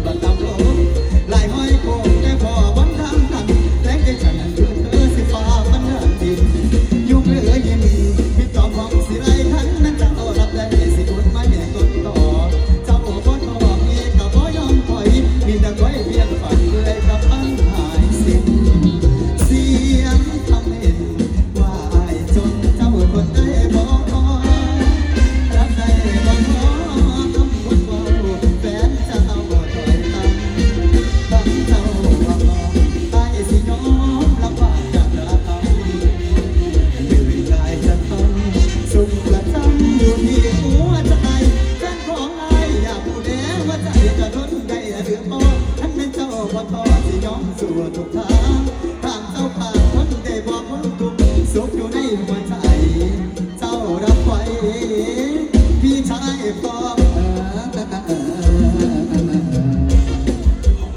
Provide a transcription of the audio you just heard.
but ย้อมสู่ทุกทางทางเจ้าผ่านคนได้บอกคนกลุ่มสุขอยู่ในหัวใจ เจ้ารับไว้พี่ชายก็